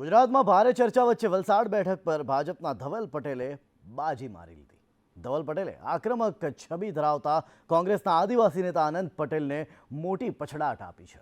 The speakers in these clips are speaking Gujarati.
ગુજરાતમાં ભારે ચર્ચા વચ્ચે વલસાડ બેઠક પર ભાજપના ધવલ પટેલે બાજી મારી લીધી. ધવલ પટેલે આક્રમક છબી ધરાવતા કોંગ્રેસના આદિવાસી નેતા આનંદ પટેલને મોટી પછડાટ આપી છે.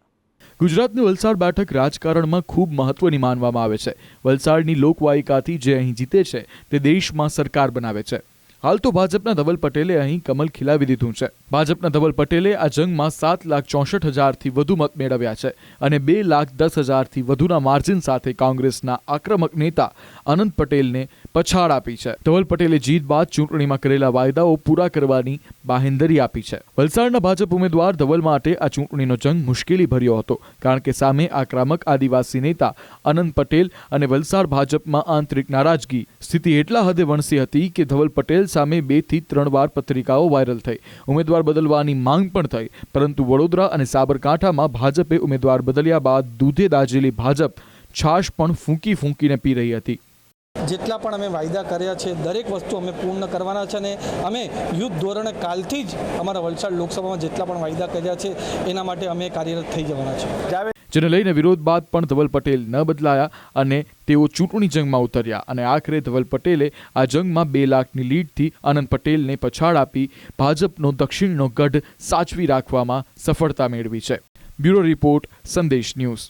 ગુજરાતની વલસાડ બેઠક રાજકારણમાં ખૂબ મહત્વની માનવામાં આવે છે. વલસાડની લોકવાયિકાથી જે અહીં જીતે છે, તે દેશમાં સરકાર બનાવે છે. હાલ તો ભાજપના ધવલ પટેલે અહીં કમલ ખીલાવી દીધું છે. ભાજપના ધવલ પટેલે આ જંગમાં સાત લાખ ચોસઠ હજારથી વધુ મત મેળવ્યા છે અને બે લાખ દસ હજારથી વધુના માર્જિન સાથે કોંગ્રેસના આક્રમક નેતા અનંત પટેલને પછાડ આપી છે. ધવલ પટેલે જીત બાદ ચૂંટણીમાં કરેલા વાયદાઓ પૂરા કરવાની બાહેંધરી આપી છે. વલસાડના ભાજપ ઉમેદવાર ધવલ માટે આ ચૂંટણીનો જંગ મુશ્કેલી ભર્યો હતો, કારણ કે સામે આક્રમક આદિવાસી નેતા અનંત પટેલ અને વલસાડ ભાજપમાં આંતરિક નારાજગી. સ્થિતિ એટલા હદે વણસી હતી કે ધવલ પટેલ સામે બેથી ત્રણ વાર પત્રિકાઓ વાયરલ થઈ. ઉમેદવાર બદલવાની માંગ પણ થઈ. પરંતુ વડોદરા અને સાબરકાંઠામાં ભાજપે ઉમેદવાર બદલ્યા બાદ દૂધે દાજેલી ભાજપ છાશ પણ ફૂંકી ફૂંકીને પી રહી હતી. જેટલા પણ અમે વાયદા કર્યા છે, દરેક વસ્તુ અમે પૂર્ણ કરવાના છે અને અમે યુદ્ધ ધોરણે કાલથી જ અમારા વલસાડ લોકસભામાં જેટલા પણ વાયદા કર્યા છે, એના માટે અમે કાર્યરત થઈ જવાના છે. જેને લઈને વિરોધ બાદ પણ ધવલ પટેલ ન બદલાયા અને તેઓ ચૂંટણી જંગમાં ઉતર્યા અને આખરે ધવલ પટેલે આ જંગમાં બે લાખની લીડથી આનંદ પટેલને પછાડ આપી ભાજપનો દક્ષિણનો ગઢ સાચવી રાખવામાં સફળતા મેળવી છે. Bureau report, Sandesh news.